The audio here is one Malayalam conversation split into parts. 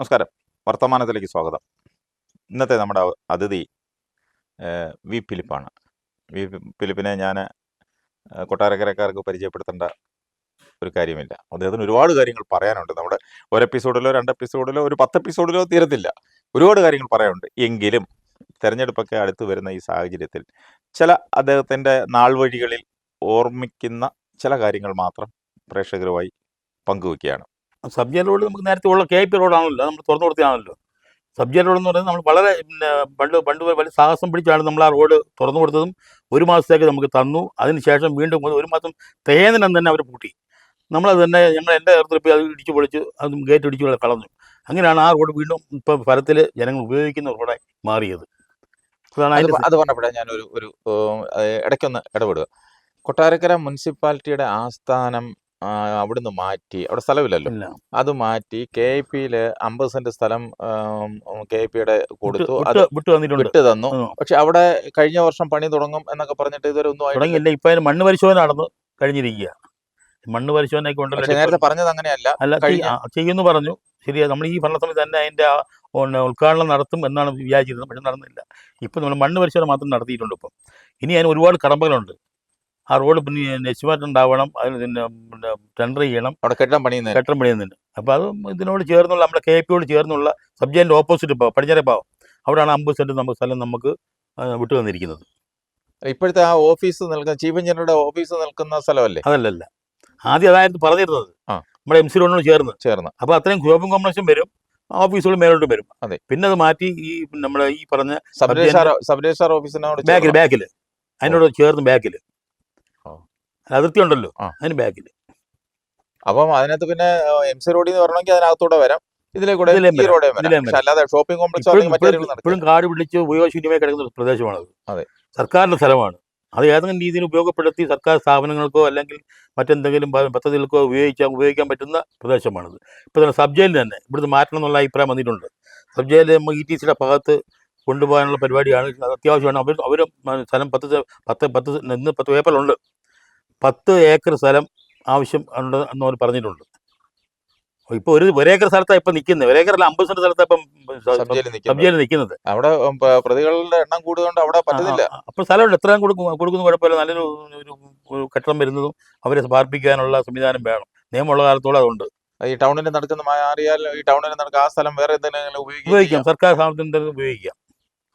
നമസ്കാരം. വർത്തമാനത്തിലേക്ക് സ്വാഗതം. ഇന്നത്തെ നമ്മുടെ അതിഥി വി. ഫിലിപ്പാണ്. വി. ഫിലിപ്പിനെ ഞാൻ കൊട്ടാരക്കരക്കാർക്ക് പരിചയപ്പെടുത്തേണ്ട ഒരു കാര്യമില്ല. അദ്ദേഹത്തിന് ഒരുപാട് കാര്യങ്ങൾ പറയാനുണ്ട്. നമ്മുടെ ഒരു എപ്പിസോഡിലോ രണ്ട് എപ്പിസോഡിലോ ഒരു പത്ത് എപ്പിസോഡിലോ തീരത്തില്ല. ഒരുപാട് കാര്യങ്ങൾ പറയാനുണ്ട്. എങ്കിലും തിരഞ്ഞെടുപ്പൊക്കെ അടുത്ത് വരുന്ന ഈ സാഹചര്യത്തിൽ ചില അദ്ദേഹത്തിന്റെ നാൾ വഴികളിൽ ഓർമ്മിക്കുന്ന ചില കാര്യങ്ങൾ മാത്രം പ്രേക്ഷകരുമായി പങ്കുവയ്ക്കുകയാണ്. സബ് ജയിൽ റോഡ് നമുക്ക് നേരത്തെ ഉള്ള കെ പി റോഡാണല്ലോ നമ്മൾ തുറന്നു കൊടുത്തതാണല്ലോ. സബ് ജയിൽ റോഡ് എന്ന് പറയുന്നത് നമ്മൾ വളരെ പിന്നെ പണ്ട് പണ്ട് വലിയ സാഹസം പിടിച്ചാണ് നമ്മൾ ആ റോഡ് തുറന്നു കൊടുത്തതും ഒരു മാസത്തേക്ക് നമുക്ക് തന്നു. അതിനുശേഷം വീണ്ടും ഒരു മാസം തേനനം തന്നെ അവർ പൂട്ടി. നമ്മളത് തന്നെ ഞങ്ങൾ എന്റെ നേതൃത്വത്തിൽ അത് ഇടിച്ചു പൊളിച്ച് അത് ഗേറ്റ് ഇടിച്ചു കള- കളഞ്ഞു. അങ്ങനെയാണ് ആ റോഡ് വീണ്ടും ഇപ്പം ഫലത്തിൽ ജനങ്ങൾ ഉപയോഗിക്കുന്ന റോഡായി മാറിയത്. അതാണ് അത് പറഞ്ഞപ്പോഴേ ഞാനൊരു ഒരു ഇടയ്ക്കൊന്ന് ഇടപെടുക. കൊട്ടാരക്കര മുനിസിപ്പാലിറ്റിയുടെ ആസ്ഥാനം അവിടുന്ന് മാറ്റി അവിടെ സ്ഥലമില്ലല്ലോ. അത് മാറ്റി കെ ഐ പിയിൽ അമ്പത് സെന്റ് സ്ഥലം കെ ഐ പിയുടെ കൊടുത്തു. അത് വിട്ട് തന്നു. പക്ഷെ അവിടെ കഴിഞ്ഞ വർഷം പണി തുടങ്ങും എന്നൊക്കെ പറഞ്ഞിട്ട് ഇതുവരെ ഒന്നും ഇപ്പൊ തുടങ്ങിയില്ല. ഇപ്പം അതിന് മണ്ണ് പരിശോധന നടന്നു കഴിഞ്ഞിരിക്കുക. മണ്ണ് പരിശോധനയൊക്കെ ഉണ്ടല്ലോ. നേരത്തെ പറഞ്ഞത് അങ്ങനെയല്ല. അല്ല ചെയ്- കഴിഞ്ഞ- ആ, ചെയ്യുമെന്ന് പറഞ്ഞു. ശരിയാ നമ്മൾ ഈ ഭരണത്തിൽ തന്നെ അതിന്റെ ഉദ്ഘാടനം നടത്തും എന്നാണ് വിചാരിച്ചിരുന്നത്. പക്ഷെ നടന്നില്ല. ഇപ്പം നമ്മൾ മണ്ണ് പരിശോധന മാത്രം നടത്തിയിട്ടുണ്ട് ഇപ്പം. ഇനി അതിന് ഒരുപാട് കടമ്പകളുണ്ട്. ആ റോഡ് പിന്നെ എസ്റ്റിമേറ്റ് ഉണ്ടാവണം അതിന് പിന്നെ പിന്നെ ടെൻഡർ ചെയ്യണം അവിടെ കെട്ടിടം പണിയുന്നത് കെട്ടം പണിയുന്നുണ്ട് അപ്പോൾ അത് ഇതിനോട് ചേർന്നുള്ള നമ്മുടെ കെ പിയോട് ചേർന്നുള്ള സബ് ഓപ്പോസിറ്റ് ഇപ്പോൾ പടിഞ്ഞാറേ പാവം അവിടെയാണ് അമ്പത് സെന്റ് നമുക്ക് സ്ഥലം നമുക്ക് വിട്ടു തന്നിരിക്കുന്നത്. ഇപ്പോഴത്തെ ആ ഓഫീസ് നിൽക്കുന്ന ചീഫ് എഞ്ചിനീയറുടെ ഓഫീസ് നിൽക്കുന്ന സ്ഥലമല്ലേ? അതല്ലല്ല. ആദ്യം അതായിരുന്നു പറഞ്ഞിരുന്നത്. നമ്മുടെ എം സി റോഡിനോട് ചേർന്ന്. ചേർന്ന്. അപ്പോൾ അത്രയും ഗ്രൂപ്പും കോംപ്ലക്സും വരും ഓഫീസുകൾ മേലോട്ട് വരും. അതെ. പിന്നെ അത് മാറ്റി ഈ നമ്മുടെ ഈ പറഞ്ഞ സബ് രജിസ്ട്രാർ ഓഫീസിനോട് ബാക്കിൽ. ബാക്കിൽ അതിനോട് ചേർന്ന് ബാക്കിൽ. അതിർത്തി ഉണ്ടല്ലോ ആ. അതിന് ബാക്കിൽ. അപ്പം അതിനകത്ത് പിന്നെ എം സി റോഡിൽ നിന്ന് വരണമെങ്കിൽ അതിനകത്തൂടെ വരാം. ഇതിലെ കൂടെ ഇതിലേം ഈ വരാം. റോഡേ വരാം. പക്ഷെ അല്ലാതെ ഷോപ്പിംഗ് കോംപ്ലക്സ് ഇപ്പോഴും മറ്റു കാട് പിടിച്ച് ഉപയോഗശൂന്യമായി കിടക്കുന്ന ഒരു പ്രദേശമാണത്. അതെ. സർക്കാരിന്റെ സ്ഥലമാണ്. അത് ഏതെങ്കിലും രീതിയിൽ ഉപയോഗപ്പെടുത്തി സർക്കാർ സ്ഥാപനങ്ങൾക്കോ അല്ലെങ്കിൽ മറ്റെന്തെങ്കിലും പ- പദ്ധതികൾക്കോ ഉപയോഗിക്കാൻ ഉപയോഗിക്കാൻ പറ്റുന്ന പ്രദേശമാണത്. ഇപ്പോൾ തന്നെ സബ് ജയിലിൽ തന്നെ ഇവിടുന്ന് മാറ്റണം എന്നുള്ള അഭിപ്രായം വന്നിട്ടുണ്ട്. സബ് ജയിലിൽ നമ്മൾ ഇ ടി സിയുടെ ഭാഗത്ത് കൊണ്ടുപോകാനുള്ള പരിപാടിയാണ്. അത് അത്യാവശ്യമാണ് അവർ അവർ സ്ഥലം പത്ത് സെ- പത്ത് പത്ത് ഇന്ന് പത്ത് പേപ്പറിലുണ്ട് പത്ത് ഏക്കർ സ്ഥലം ആവശ്യം ഉണ്ട് എന്ന് അവർ പറഞ്ഞിട്ടുണ്ട്. ഇപ്പോൾ ഒരു ഒരേക്കർ സ്ഥലത്താണ് ഇപ്പം നിൽക്കുന്നത് ഒരേക്കറല്ല അമ്പത് സെന്റ് സ്ഥലത്താണ് ഇപ്പം സബ്ജിയിൽ നിൽക്കുന്നത് അവിടെ പ്രതികളുടെ എണ്ണം കൂടുതലുണ്ട് അവിടെ പറ്റുന്നില്ല. അപ്പോൾ സ്ഥലമുണ്ട് എത്രയും കൊടുക്കും കൊടുക്കുന്ന കുഴപ്പമില്ല. നല്ലൊരു ഒരു കെട്ടിടം വരുന്നതും അവരെ പാർപ്പിക്കാനുള്ള സംവിധാനം വേണം. നിയമമുള്ള കാലത്തോളം അതുണ്ട്. ഈ ടൗണിൽ നടക്കുന്ന മാറിയാൽ ഈ ടൗണിൽ നടക്കുന്ന ആ സ്ഥലം വേറെ എന്തെങ്കിലും ഉപയോഗിക്കാം. ഉപയോഗിക്കാം സർക്കാർ സ്ഥാപനത്തിന് ഉപയോഗിക്കാം.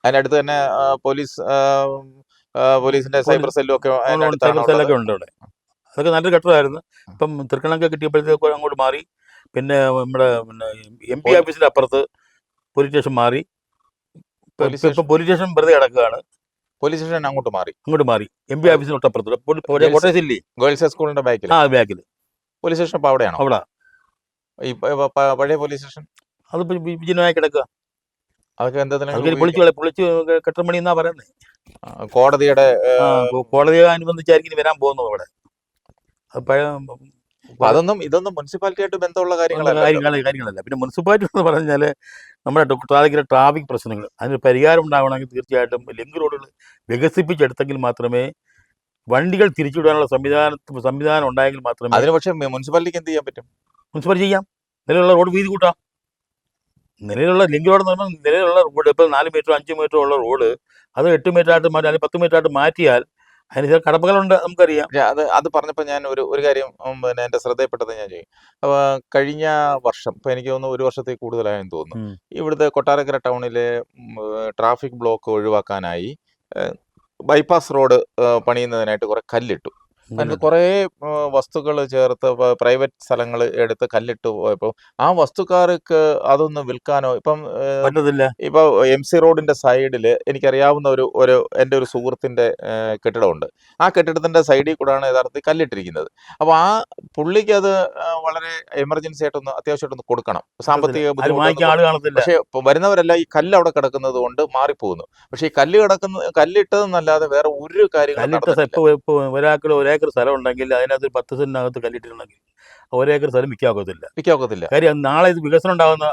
അതിനടുത്ത് തന്നെ പോലീസ് പോലീസിന്റെ സൈബർ സെല്ലും ഒക്കെ സൈബർ സെല്ലൊക്കെ ഉണ്ട് അവിടെ. അതൊക്കെ നല്ലൊരു ഘട്ടമായിരുന്നു ഇപ്പം തൃക്കണൊക്കെ കിട്ടിയപ്പോഴത്തേക്ക് അങ്ങോട്ട് മാറി. പിന്നെ നമ്മുടെ പിന്നെ എം പി ഓഫീസിന്റെ അപ്പുറത്ത് പോലീസ് സ്റ്റേഷൻ മാറി. പോലീസ് സ്റ്റേഷൻ പോലീസ് സ്റ്റേഷൻ വെറുതെ കിടക്കുകയാണ്. പോലീസ് സ്റ്റേഷൻ അങ്ങോട്ട് മാറി. അങ്ങോട്ട് മാറി. എം പി ഓഫീസിന് തൊട്ടപ്പുറത്ത്. കോട്ടേഴ്സ് ഇല്ലേ? ഗേൾസ് സ്കൂളിന്റെ ബാക്കിൽ ആ ബാക്കിൽ പോലീസ് സ്റ്റേഷൻ ഇപ്പൊ അവിടെയാണ്? അവിടെ. ഈ പഴയ പോലീസ് സ്റ്റേഷൻ? അത് വിജയനായി കിടക്കുക. അതൊക്കെ എന്താ പൊളിച്ചു. പൊളിച്ച് കെട്ടിടം എന്നാ പറയുന്നത് കോടതിയുടെ കോടതിയെ അനുബന്ധിച്ചായിരിക്കും വരാൻ പോകുന്നത് അപ്പൊ അതൊന്നും ഇതൊന്നും മുനിസിപ്പാലിറ്റിയായിട്ട് ബന്ധമുള്ള കാര്യങ്ങളല്ല കാര്യങ്ങളല്ല കാര്യങ്ങളല്ല. പിന്നെ മുനിസിപ്പാലിറ്റി എന്ന് പറഞ്ഞാൽ നമ്മുടെ ട്രാഫിക് ട്രാഫിക് പ്രശ്നങ്ങൾ അതിന് പരിഹാരം ഉണ്ടാവണമെങ്കിൽ തീർച്ചയായിട്ടും ലിങ്ക് റോഡുകൾ വികസിപ്പിച്ചെടുത്തെങ്കിൽ മാത്രമേ വണ്ടികൾ തിരിച്ചുവിടാനുള്ള സംവിധാനം സംവിധാനം ഉണ്ടായെങ്കിൽ മാത്രമേ അതിന് പക്ഷേ മുനിസിപ്പാലിറ്റിക്ക് എന്ത് ചെയ്യാൻ പറ്റും? മുനിസിപ്പാലിറ്റി ചെയ്യാം. നിലവിലുള്ള റോഡ് വീതി കൂട്ടാം. നിലവിലുള്ള ലിങ്ക് റോഡ് എന്ന് പറഞ്ഞാൽ നിലവിലുള്ള റോഡ് ഇപ്പോൾ നാല് മീറ്റർ അഞ്ച് മീറ്റർ ഉള്ള റോഡ് അത് എട്ട് മീറ്റർ ആയിട്ട് മാറ്റി അല്ലെങ്കിൽ പത്ത് മീറ്റർ ആയിട്ട് മാറ്റിയാൽ അതിന് ചില കടമ്പകളുണ്ട് നമുക്കറിയാം. അത് അത് പറഞ്ഞപ്പോൾ ഞാൻ ഒരു ഒരു കാര്യം പിന്നെ എന്റെ ശ്രദ്ധയിൽപ്പെട്ടത് ഞാൻ ചെയ്യും. അപ്പോൾ കഴിഞ്ഞ വർഷം ഇപ്പോൾ എനിക്ക് തോന്നുന്നു ഒരു വർഷത്തിൽ കൂടുതലായെന്ന് തോന്നുന്നു. ഇവിടുത്തെ കൊട്ടാരക്കര ടൗണിലെ ട്രാഫിക് ബ്ലോക്ക് ഒഴിവാക്കാനായി ബൈപ്പാസ് റോഡ് പണിയുന്നതിനായിട്ട് കുറെ കല്ലിട്ടു. അതിന് കുറേ വസ്തുക്കൾ ചേർത്ത് പ്രൈവറ്റ് സ്ഥലങ്ങൾ എടുത്ത് കല്ലിട്ട് പോയപ്പോൾ ആ വസ്തുക്കാർക്ക് അതൊന്ന് വിൽക്കാനോ ഇപ്പം ഇപ്പൊ എം സി റോഡിന്റെ സൈഡിൽ എനിക്കറിയാവുന്ന ഒരു ഒരു എന്റെ ഒരു സുഹൃത്തിന്റെ കെട്ടിടമുണ്ട്. ആ കെട്ടിടത്തിന്റെ സൈഡിൽ കൂടെയാണ് യഥാർത്ഥത്തിൽ കല്ലിട്ടിരിക്കുന്നത്. അപ്പൊ ആ പുള്ളിക്ക് അത് വളരെ എമർജൻസി ആയിട്ടൊന്ന് അത്യാവശ്യമായിട്ടൊന്ന് കൊടുക്കണം. സാമ്പത്തിക ബുദ്ധിമുട്ട് പക്ഷെ വരുന്നവരെല്ലാം ഈ കല്ല് അവിടെ കിടക്കുന്നത് കൊണ്ട് മാറിപ്പോകുന്നു. പക്ഷെ ഈ കല്ല് കിടക്കുന്ന കല്ലിട്ടതെന്നല്ലാതെ വേറെ ഒരു കാര്യങ്ങളും. ഒരേക്കർ സ്ഥലം ഉണ്ടെങ്കിൽ അതിനകത്ത് പത്ത് സെന്റിനകത്ത് കല്ലിട്ടിട്ടുണ്ടെങ്കിൽ ഒരേക്കർ സ്ഥലം വിൽക്കാക്കത്തില്ല വിൽക്കാക്കത്തില്ല കാര്യം നാളെ ഇത് വികസനം ഉണ്ടാകുന്ന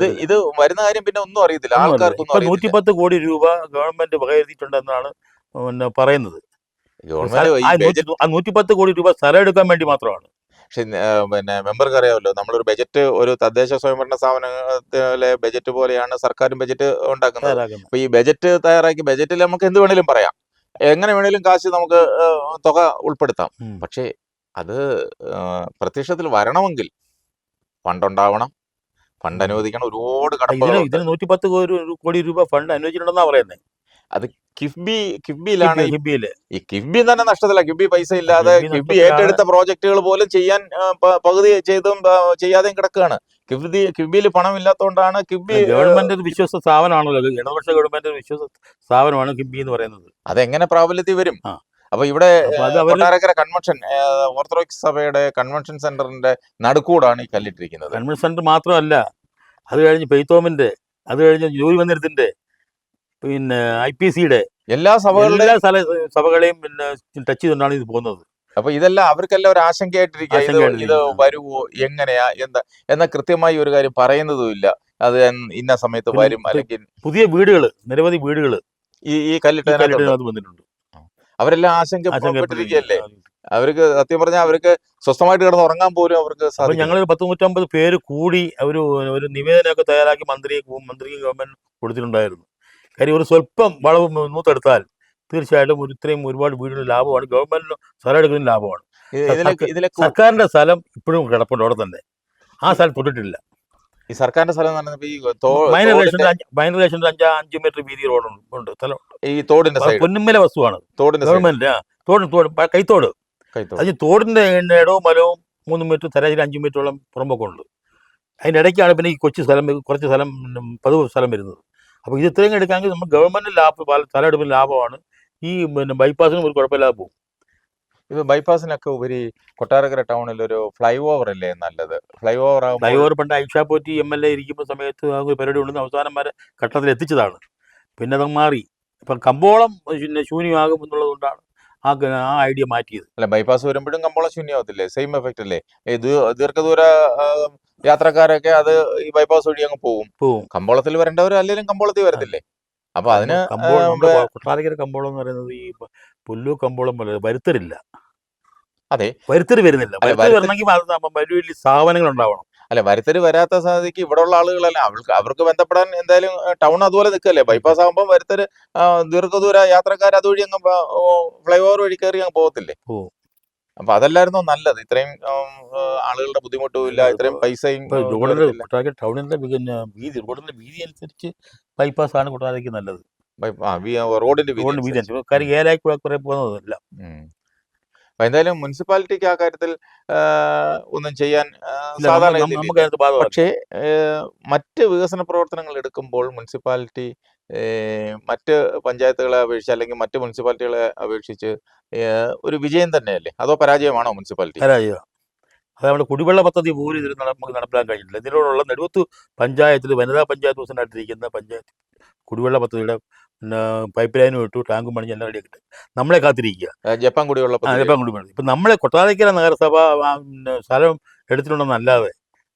ഇത് ഇത് വരുന്ന കാര്യം പിന്നെ ഒന്നും അറിയത്തില്ല. ആൾക്കാർക്ക് നൂറ്റിപ്പത്ത് കോടി രൂപ ഗവൺമെന്റ് വകയിരുത്തിയിട്ടുണ്ടെന്നാണ് പിന്നെ പറയുന്നത്. നൂറ്റിപ്പത്ത് കോടി രൂപ സ്ഥലം എടുക്കാൻ വേണ്ടി മാത്രമാണ്. പക്ഷെ പിന്നെ മെമ്പർക്ക് അറിയാമല്ലോ നമ്മളൊരു ബജറ്റ് ഒരു തദ്ദേശ സ്വയംഭരണ സ്ഥാപനത്തിലെ ബജറ്റ് പോലെയാണ് സർക്കാരും ബജറ്റ് ഉണ്ടാക്കുന്നത്. അപ്പൊ ഈ ബജറ്റ് തയ്യാറാക്കി ബജറ്റിൽ നമുക്ക് എന്ത് വേണേലും പറയാം. എങ്ങനെ വേണേലും കാശ് നമുക്ക് തുക ഉൾപ്പെടുത്താം. പക്ഷേ അത് പ്രത്യക്ഷത്തിൽ വരണമെങ്കിൽ ഫണ്ടുണ്ടാവണം. ഫണ്ട് അനുവദിക്കണം ഒരുപാട് കടപ്പ് ഇതിന് നൂറ്റി പത്ത് കോടി കോടി രൂപ ഫണ്ട് അനുവദിച്ചിട്ടുണ്ടെന്നാ പറയുന്നത് കിഫ്ബി കിഫ്ബിയിലാണ് ഈ- കിഫ്ബി തന്നെ നഷ്ടത്തില്ല കിഫ്ബി പൈസ ഇല്ലാതെ കിഫ്ബി ഏറ്റെടുത്ത പ്രോജക്റ്റുകൾ പോലും ചെയ്യാൻ പകുതി ചെയ്തും ചെയ്യാതെയും കിടക്കുകയാണ്. കിഫ്ബി കിഫ്ബിയിൽ പണം ഇല്ലാത്തതുകൊണ്ടാണ് കിഫ്ബി ഗവൺമെന്റ് ഒരു വിശ്വസ സ്ഥാപനമാണല്ലോ ഇടപക്ഷ ഇടതുപക്ഷ ഗവൺമെന്റ് ഒരു വിശ്വസ സ്ഥാപനമാണ് കിഫ്ബി എന്ന് പറയുന്നത്. അതെങ്ങനെ പ്രാബല്യത്തിൽ വരും. അപ്പൊ ഇവിടെ കൊട്ടാരക്കര കൺവെൻഷൻ ഓർത്തഡോക്സ് സഭയുടെ കൺവെൻഷൻ സെന്ററിന്റെ നടുക്കൂടാണ് ഈ കല്ലിട്ടിരിക്കുന്നത്. കൺവെൻഷൻ സെന്റർ മാത്രമല്ല അത് കഴിഞ്ഞ് പെയ്ത്തോമിന്റെ അത് കഴിഞ്ഞ് ജോലി മന്ദിരത്തിന്റെ പിന്നെ ഐ പി സിയുടെ എല്ലാ സഭകളുടെ എല്ലാ സ്ഥല സഭകളെയും പിന്നെ ടച്ച് ചെയ്തുകൊണ്ടാണ് ഇത് പോകുന്നത്. അപ്പൊ ഇതെല്ലാം അവർക്കെല്ലാം ഒരു ആശങ്കയായിട്ടിരിക്കുക. ഇത്. വരുവോ എങ്ങനെയാ? എന്താ? എന്ന കൃത്യമായി ഒരു കാര്യം പറയുന്നതുമില്ല. അത് ഇന്ന സമയത്ത് വരും അല്ലെങ്കിൽ പുതിയ വീടുകൾ നിരവധി വീടുകൾ ഈ ഈ കല്ലിട്ട് വന്നിട്ടുണ്ട്. അവരെല്ലാം ആശങ്ക ആശങ്കപ്പെട്ടിരിക്കുകയല്ലേ പെട്ടിരിക്കുകയല്ലേ? അവർക്ക് സത്യം പറഞ്ഞാൽ അവർക്ക് സ്വസ്ഥമായിട്ട് കിടന്ന് ഉറങ്ങാൻ പോലും അവർക്ക് സാധിക്കും ഞങ്ങൾ പത്ത് നൂറ്റമ്പത് പേര് കൂടി ഒരു ഒരു നിവേദനമൊക്കെ തയ്യാറാക്കി മന്ത്രി മന്ത്രിക്ക് ഗവൺമെന്റ് കൊടുത്തിട്ടുണ്ടായിരുന്നു. കാര്യം ഒരു സ്വല്പം വളവ് മൂത്തെടുത്താൽ തീർച്ചയായിട്ടും ഒരു ഇത്രയും ഒരുപാട് വീടിന് ലാഭമാണ്. ഗവൺമെന്റിന് സ്ഥലം എടുക്കുന്നതിന് ലാഭമാണ്. സർക്കാരിന്റെ സ്ഥലം ഇപ്പോഴും കിടപ്പുണ്ട് അവിടെ തന്നെ. ആ സ്ഥലം തൊട്ടിട്ടില്ല. ഈ സർക്കാരിന്റെ സ്ഥലം എന്ന് പറയുന്നത് ഈ തോ- മൈനർ തോടിന്റെ- റേഷന്റെ അഞ്ച് അഞ്ച് മീറ്റർ വീതി റോഡുണ്ട് ഉണ്ട് സ്ഥലം ഈ തോടിന്റെ പൊന്നുമല പൊന്നുമ്മല വസ്തുവാണ്. തോടിന്റെ ഗവൺമെന്റ് തോട് തോട് കൈത്തോട്. അത് തോടിന്റെ ഇടവും മലവും മൂന്ന് മീറ്റർ ശരാശരി അഞ്ച് മീറ്ററോളം പുറമ്പൊക്കെ ഉണ്ട്. അതിനിടയ്ക്കാണ് പിന്നെ ഈ കൊച്ചു സ്ഥലം കുറച്ച് സ്ഥലം പതിവ് സ്ഥലം വരുന്നത്. അപ്പോൾ ഇത് ഇത്രയും എടുക്കാമെങ്കിൽ നമ്മൾ ഗവൺമെന്റ് ലാഭം തലയെടുപ്പിന് ലാഭമാണ്. ഈ പിന്നെ ബൈപ്പാസിനും ഒരു കുഴപ്പമില്ലാതെ പോകും. ഇത് ബൈപ്പാസിനൊക്കെ ഉപരി കൊട്ടാരക്കര ടൗണിൽ ഒരു ഫ്ലൈ ഓവർ അല്ലേ നല്ലത്? ഫ്ലൈ ഓവർ ഫ്ലൈ ഓവർ പണ്ട് Aisha Potti M L A ഇരിക്കുമ്പോൾ സമയത്ത് ആ ഒരു പരിപാടി ഉണ്ടെന്ന് അവസാനം വരെ ഘട്ടത്തിൽ എത്തിച്ചതാണ്. പിന്നെ അത് മാറി. ഇപ്പം കമ്പോളം പിന്നെ ശൂന്യമാകും എന്നുള്ളത് കൊണ്ടാണ് ആ ആ ഐഡിയ മാറ്റിയത്. അല്ല ബൈപ്പാസ് വരുമ്പോഴും കമ്പോളം ശൂന്യമാവത്തില്ലേ? സെയിം എഫക്റ്റ് അല്ലേ? ഇത് ദീർഘദൂര യാത്രക്കാരൊക്കെ അത് ഈ ബൈപ്പാസ് വഴി അങ്ങ് പോകും പോവും. കമ്പോളത്തിൽ വരേണ്ടവർ അല്ലെങ്കിലും കമ്പോളത്തിൽ വരത്തില്ലേ? അപ്പൊ അതിന് കൊട്ടാരക്കര കമ്പോളം എന്ന് പറയുന്നത് ഈ പുല്ലു കമ്പോളം പോലെ വരുത്തരില്ല അതെ. വരുത്തര് വരുന്നില്ല. വരുത്തര് വരണമെങ്കിൽ വലിയ വലിയ സ്ഥാപനങ്ങൾ ഉണ്ടാവണം. അല്ല വരുത്തര് വരാത്ത സാധിക്ക് ഇവിടെ ഉള്ള ആളുകളല്ല. അവർക്ക് അവർക്ക് ബന്ധപ്പെടാൻ എന്തായാലും ടൗൺ അതുപോലെ നിൽക്കല്ലേ? ബൈപ്പാസ് ആകുമ്പോൾ വരുത്തര് ദീർഘദൂര യാത്രക്കാർ അതുവഴി അങ്ങ് ഫ്ലൈ ഓവർ വഴി കയറി അങ്ങ് പോകത്തില്ലേ. അപ്പൊ അതല്ലായിരുന്നോ നല്ലത്? ഇത്രയും ആളുകളുടെ ബുദ്ധിമുട്ടും ഇല്ല ഇത്രയും പൈസയും റോഡിന്റെ ടൗണിന്റെ പിന്നെ വീതി റോഡിന്റെ വീതി അനുസരിച്ച് ബൈപ്പാസ് ആണ് കൊട്ടാരയ്ക്ക് നല്ലത് റോഡിന്റെ വീതി കാര്യം ഏലായി കൂടെ കുറെ പോകുന്നതല്ല. അപ്പൊ എന്തായാലും മുനിസിപ്പാലിറ്റിക്ക് ആ കാര്യത്തിൽ ഒന്നും ചെയ്യാൻ സാധാരണ പക്ഷേ മറ്റ് വികസന പ്രവർത്തനങ്ങൾ എടുക്കുമ്പോൾ മുനിസിപ്പാലിറ്റി മറ്റ് പഞ്ചായത്തുകളെ അപേക്ഷിച്ച് അല്ലെങ്കിൽ മറ്റ് മുനിസിപ്പാലിറ്റികളെ അപേക്ഷിച്ച് ഒരു വിജയം തന്നെയല്ലേ? അതോ പരാജയമാണോ മുനിസിപ്പാലിറ്റി? പരാജയം അത് നമ്മുടെ കുടിവെള്ള പദ്ധതി പോലും ഇതിൽ നമുക്ക് നടപ്പിലാക്കാൻ കഴിഞ്ഞില്ല ഇതിനോടുള്ള നെടുവത്ത് പഞ്ചായത്തിൽ വനിതാ പഞ്ചായത്ത് പ്രസിഡന്റായിട്ടിരിക്കുന്ന പഞ്ചായത്ത് കുടിവെള്ള പദ്ധതിയുടെ പിന്നെ പൈപ്പ് ലൈനും ഇട്ടു ടാങ്കും പണിഞ്ഞ് എല്ലാം റെഡിയാക്കിയിട്ട് നമ്മളെ കാത്തിരിക്കുക ജപ്പാൻ കുടിവെള്ള ആ, പദ്ധതി ഇപ്പം നമ്മളെ കൊട്ടാരക്കര നഗരസഭ ആ, പിന്നെ സ്ഥലം എടുത്തിട്ടുണ്ടെന്നല്ലാതെ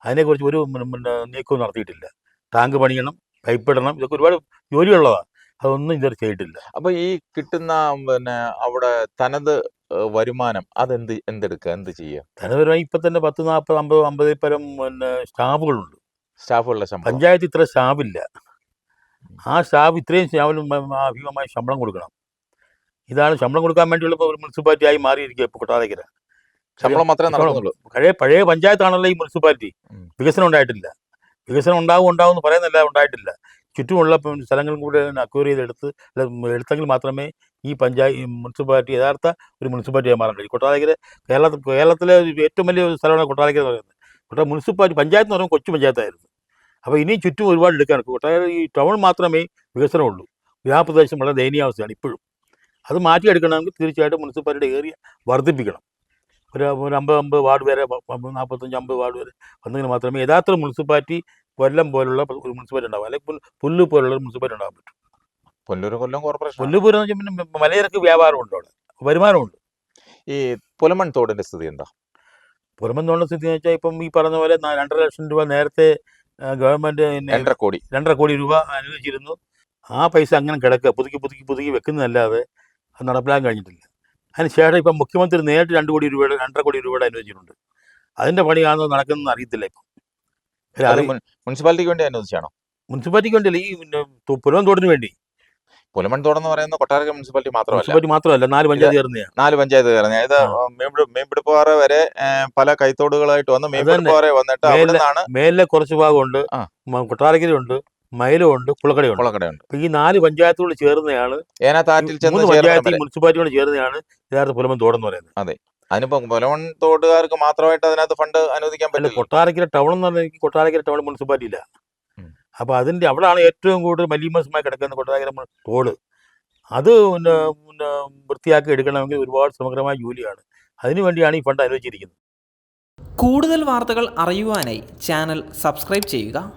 അതിനെക്കുറിച്ച് ഒരു പിന്നെ പിന്നെ നീക്കവും നടത്തിയിട്ടില്ല. ടാങ്ക് പണിയണം പൈപ്പ് ഇടണം ഇതൊക്കെ ഒരുപാട് ജോലിയുള്ളതാണ് അതൊന്നും ഇതുവരെ ചെയ്തിട്ടില്ല. അപ്പൊ ഈ കിട്ടുന്ന പിന്നെ അവിടെ തനത് വരുമാനം അതെന്ത് എന്തെടുക്കുക എന്ത് ചെയ്യുക ധനപരമായി ഇപ്പം തന്നെ പത്ത് നാൽപ്പത് അമ്പത് അമ്പതിൽ പരം പിന്നെ സ്റ്റാഫുകളുണ്ട്. സ്റ്റാഫുകളുടെ ശമ്പളം. പഞ്ചായത്ത് ഇത്ര സ്റ്റാഫില്ല. ആ സ്റ്റാഫ് ഇത്രയും ഭീമമായ ശമ്പളം കൊടുക്കണം. ഇതാണ് ശമ്പളം കൊടുക്കാൻ വേണ്ടിയുള്ള ഒരു മുനിസിപ്പാലിറ്റി ആയി മാറിയിരിക്കുക ഇപ്പോൾ കൊട്ടാരക്കര. ശമ്പളം മാത്രമേ നടക്കുന്നുള്ളൂ. പഴയ പഴയ പഞ്ചായത്താണല്ലോ ഈ മുനിസിപ്പാലിറ്റി. വികസനം ഉണ്ടായിട്ടില്ല. വികസനം ഉണ്ടാവും ഉണ്ടാവും എന്ന് പറയുന്നില്ല ഉണ്ടായിട്ടില്ല. ചുറ്റുമുള്ള സ്ഥലങ്ങളും കൂടെ അക്വയർ ചെയ്തെടുത്ത് എടുത്തെങ്കിൽ മാത്രമേ ഈ പഞ്ചായത്ത് മുനിസിപ്പാലിറ്റി യഥാർത്ഥ ഒരു മുനിസിപ്പാലിറ്റിയായി മാറാൻ കഴിയും. കൊട്ടാരക്കര കേരളത്തിൽ കേരളത്തിലെ ഏറ്റവും വലിയ ഒരു സ്ഥലമാണ് കൊട്ടാരക്കര എന്ന് പറയുന്നത്. കൊട്ടാര മുനിസിപ്പാലിറ്റി പഞ്ചായത്ത് എന്ന് പറയുമ്പോൾ കൊച്ചു പഞ്ചായത്തായിരുന്നു. അപ്പോൾ ഇനിയും ചുറ്റും ഒരുപാട് എടുക്കാൻ കൊട്ടാര ഈ ടൗൺ മാത്രമേ വികസനമുള്ളൂ. ഗ്രാമപ്രദേശം വളരെ ദയനീയാവസ്ഥയാണ് ഇപ്പോഴും. അത് മാറ്റിയെടുക്കണമെങ്കിൽ തീർച്ചയായിട്ടും മുനിസിപ്പാലിറ്റി ഏറിയ വർദ്ധിപ്പിക്കണം. ഒരു ഒരു അമ്പത് അമ്പത് വാർഡ് വരെ നാൽപ്പത്തഞ്ച് അമ്പത് വാർഡ് വരെ വന്നെങ്കിൽ മാത്രമേ യഥാർത്ഥ മുനിസിപ്പാലിറ്റി കൊല്ലം പോലുള്ള ഒരു മുനിസിപ്പാലിറ്റി ഉണ്ടാവും. അല്ലെങ്കിൽ പുല്ല് പോലുള്ള ഒരു മുനിസിപ്പാലിറ്റി ഉണ്ടാകാൻ പറ്റും. പുല്ലൂർ കൊല്ലം കോർപ്പറേഷൻ പുല്ലുപൂരം എന്ന് വെച്ചാൽ പിന്നെ മലയിറക്ക് വ്യാപാരമുണ്ട് അവിടെ. വരുമാനമുണ്ട്. ഈ പുലമൺ തോടിന്റെ സ്ഥിതി എന്താ? പുലമൺ തോടിന്റെ സ്ഥിതി എന്ന് വെച്ചാൽ ഇപ്പം ഈ പറഞ്ഞ പോലെ രണ്ടര ലക്ഷം രൂപ നേരത്തെ ഗവൺമെന്റ് രണ്ടര കോടി. രണ്ടര കോടി രൂപ അനുവദിച്ചിരുന്നു. ആ പൈസ അങ്ങനെ കിടക്കുക പുതുക്കി പുതുക്കി പുതുക്കി വെക്കുന്നതല്ലാതെ അത് നടപ്പിലാക്കാൻ കഴിഞ്ഞിട്ടില്ല. അതിനുശേഷം ഇപ്പം മുഖ്യമന്ത്രി നേരിട്ട് രണ്ട് കോടി രൂപയുടെ രണ്ടര കോടി രൂപയുടെ അനുവദിച്ചിട്ടുണ്ട്. അതിന്റെ പണിയാണോ നടക്കുന്നതെന്ന് അറിയത്തില്ല ഇപ്പം. മുനിസിപ്പാലിറ്റിക്ക് വേണ്ടി അനുവദിച്ചാണോ? മുനിസിപ്പാലിറ്റിക്ക് വേണ്ടിയല്ല ഈ പുലവൻ തോടിന് വേണ്ടി. പുലമൺ എന്ന് പറയുന്ന കൊട്ടാരക്കര മുനിസിപ്പാലിറ്റി മാത്രമല്ല. മാത്രമല്ല നാല് പഞ്ചായത്ത് നാല് പഞ്ചായത്ത് ആ. മീൻപിടി മീൻപിടിപ്പാറ വരെ പല കൈത്തോടുകളായിട്ട് വന്ന്. മീൻപിടിപ്പാറ വന്നിട്ട് അവിടെയാണ് അവിടെ നിന്നാണ് മേലിലെ കുറച്ച് ഭാഗമുണ്ട്. കൊട്ടാരക്കരയുണ്ട് മയിലുണ്ട് കുളക്കടയുണ്ട് കുളക്കടയുണ്ട് ഈ നാല് പഞ്ചായത്തുകൾ ചേർന്നയാണ് ഏനാത്താറ്റിൽ ചെന്ന് മൂന്ന് പഞ്ചായത്ത്. മുനിസിപ്പാലിറ്റിയോട് ചേർന്നയാണ് യഥാർത്ഥ പുലമൻ തോടെന്ന് പറയുന്നത്. അതെ. അതിനിപ്പോ പുലമൺ തോട്ടുകാർക്ക് മാത്രമായിട്ട് അതിനകത്ത് ഫണ്ട് അനുവദിക്കാൻ പറ്റില്ല. കൊട്ടാരക്കര ടൗൺ എന്ന് പറഞ്ഞാൽ കൊട്ടാരക്കര ടൗൺ മുനിസിപ്പാലിറ്റി ഇല്ല. ഉം. അപ്പൊ അതിന്റെ അവിടെയാണ് ഏറ്റവും കൂടുതൽ മലീമസമായി കിടക്കുന്ന കൊട്ടാരം തോട്. അത് പിന്നെ പിന്നെ വൃത്തിയാക്കി എടുക്കണമെങ്കിൽ ഒരുപാട് സമഗ്രമായ ജോലിയാണ്. അതിനു വേണ്ടിയാണ് ഈ ഫണ്ട് അനുവദിച്ചിരിക്കുന്നത്. കൂടുതൽ വാർത്തകൾ അറിയുവാനായി ചാനൽ സബ്സ്ക്രൈബ് ചെയ്യുക.